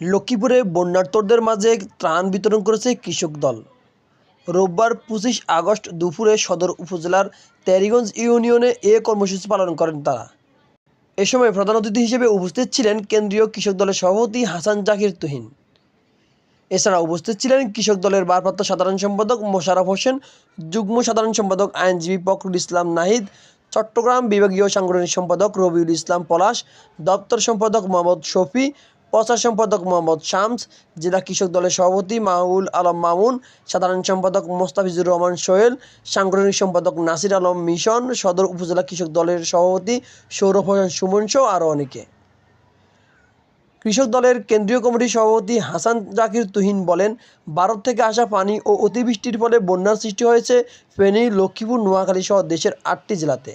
লক্ষ্মীপুরে বন্যার্তদের মাঝে ত্রাণ বিতরণ করেছে কৃষক দল। রোববার পঁচিশ আগস্ট দুপুরে সদর উপজেলার তেরিগঞ্জ ইউনিয়নে এ কর্মসূচি পালন করেন তারা। এ সময় প্রধান অতিথি হিসেবে উপস্থিত ছিলেন কেন্দ্রীয় কৃষক দলের সভাপতি হাসান জাকির তুহিন। এছাড়া উপস্থিত ছিলেন কৃষক দলের ভারপ্রাপ্ত সাধারণ সম্পাদক মোশারফ হোসেন, যুগ্ম সাধারণ সম্পাদক আইনজীবী ফখরুল ইসলাম নাহিদ, চট্টগ্রাম বিভাগীয় সাংগঠনিক সম্পাদক রবিউল ইসলাম পলাশ, দপ্তর সম্পাদক মোহাম্মদ শফি প্রচার সম্পাদক মোহাম্মদ শামস, জেলা কৃষক দলের সভাপতি মাহুল আলম মামুন, সাধারণ সম্পাদক মোস্তাফিজুর রহমান সোহেল, সাংগঠনিক সম্পাদক নাসির আলম মিশন, সদর উপজেলা কৃষক দলের সভাপতি সৌরভ হোসেন সুমন সহ আরও অনেকে। কৃষক দলের কেন্দ্রীয় কমিটির সভাপতি হাসান জাকির তুহিন বলেন, ভারত থেকে আসা পানি ও অতিবৃষ্টির ফলে বন্যার সৃষ্টি হয়েছে ফেনী, লক্ষ্মীপুর, নোয়াখালী সহ দেশের আটটি জেলাতে।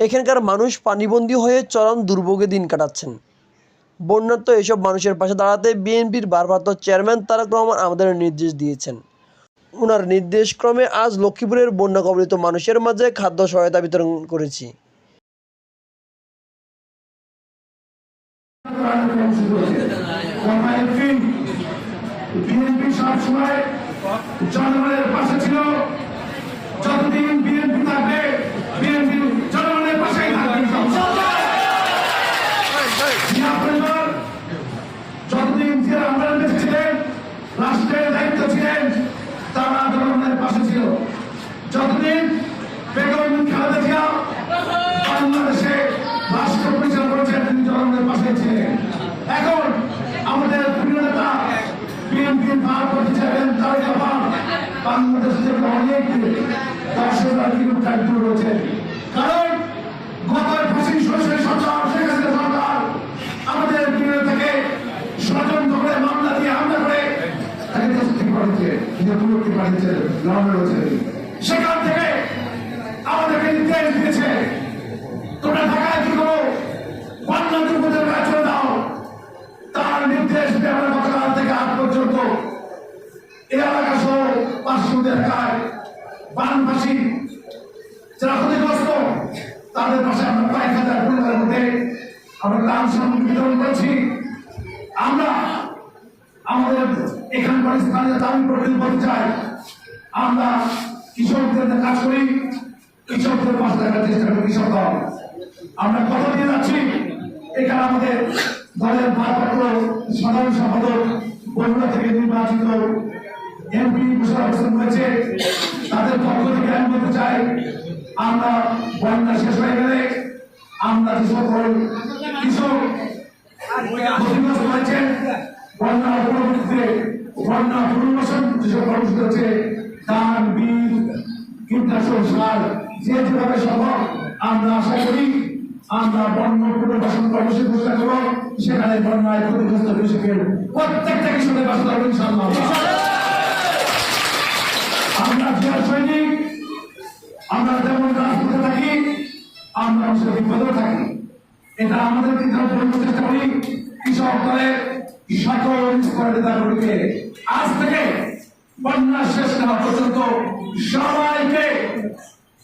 এখানকার মানুষ পানিবন্দী হয়ে চরম দুর্ভোগে দিন কাটাচ্ছেন। বন্যার্ত এসব মানুষের পাশে দাঁড়াতে বিএনপির ভারপ্রাপ্ত চেয়ারম্যান তারেক রহমান আমাদের নির্দেশ দিয়েছেন। ওনার নির্দেশক্রমে আজ লক্ষ্মীপুরের বন্যা কবলিত মানুষের মাঝে খাদ্য সহায়তা বিতরণ করেছি। জনগণের পাশে ছিল যতদিন বিএনপি থাকবে বিএনপি জনগণের পাশেই থাকবে জিয়া পরিবার যতদিন যে আমরা দেশে ছিলেন রাষ্ট্রের দায়িত্ব ছিলেন তারা জনগণের পাশে ছিল। যতদিন বেগম খালেদা জিয়া বাংলাদেশে রাষ্ট্র পরিচালনা করেছেন, তিনি জনগণের পাশে ছিলেন। এখন আমাদের প্রিয় নেতা, বিএনপির ভারপ্রাপ্ত চেয়ারম্যান তারেক রহমান বাংলাদেশ থেকে অনেক দর্শক দূর রয়েছে পাঠিয়েছে নিরাপত্তি পাঠিয়েছে লন্ডন রয়েছে সেখান থেকে আমাদেরকে নির্দেশ দিয়েছে, তোমরা ঢাকায় কি করো? পান্না দুর্গতের কাজ দাও। তার নির্দেশ দিয়ে আমরা গতকাল থেকে আজ পর্যন্ত এলাকা সহ পার্শ্ববর্তী এলাকায় বানবাসী যারা ক্ষতিগ্রস্ত, তাদের পাশে আমরা কয়েক হাজার পরিবারের মধ্যে আমরা ত্রাণ সামগ্রী বিতরণ করছি। আমরা এখানকার স্থানীয় দাবি প্রকৃতি বলতে চাই আমরা কৃষকদের কাজ করি, কৃষকদের পাশে থাকার চেষ্টা করি কৃষক দল। আমরা কথা দিয়ে যাচ্ছি। এখানে আমাদের দলের ভারপ্রাপ্ত সাধারণ সম্পাদক, বগুড়া থেকে নির্বাচিত এমপি মুশারফ হোসেন রয়েছে। তাদের পক্ষ থেকে আমি বলতে চাই, আমরা বন্যা শেষ হয়ে গেলে আমরা যে সকল কৃষক ক্ষতিগ্রস্ত হয়েছেন, বন্যা পরবর্তীতে বন্যা পুনর্বাসন যেসব হচ্ছে ধান বীজ কীটনাশক সার, যে যেভাবে সম্ভব, আমরা আশা করি আমরা বন্য সেখানে বন্যায় ক্ষতিগ্রস্ত কৃষকের প্রত্যেকটা কৃষকের বাসা ইনশাআল্লাহ। আমরা জিয়া সৈনিক, আমরা যেমন রাজপথে থাকি, আমরা বিপদেও থাকি। এটা আমাদের কিন্তু চেষ্টা করি কৃষক দলের সকল আজ থেকে বন্যা শেষ না পর্যন্ত সবাইকে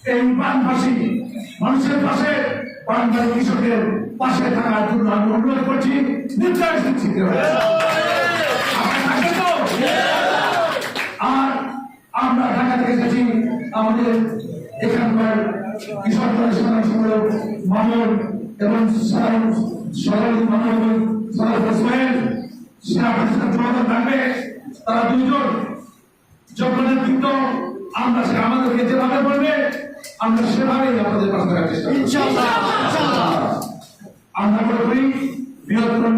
এই বানবাসী মানুষের পাশে বানবাসী কৃষকের পাশে থাকার জন্য আমি অনুরোধ করছি নির্দেশ দিচ্ছি? আর আমরা ঢাকা থেকে এসেছি, আমাদের এখানকার কৃষক সাধারণ সম্পাদক মামুন এবং সাধারণ সাধারণ মামুন সাধারণ হোসেন সেনা পরিষদের যোগাযোগ থাকবে তারা দুজন যখন নেতৃত্ব আমরা সে আমাদেরকে যেভাবে বলবে আমরা সেভাবেই আমাদের পাশে থাকার চেষ্টা। আমরা মনে করি বৃহত্তর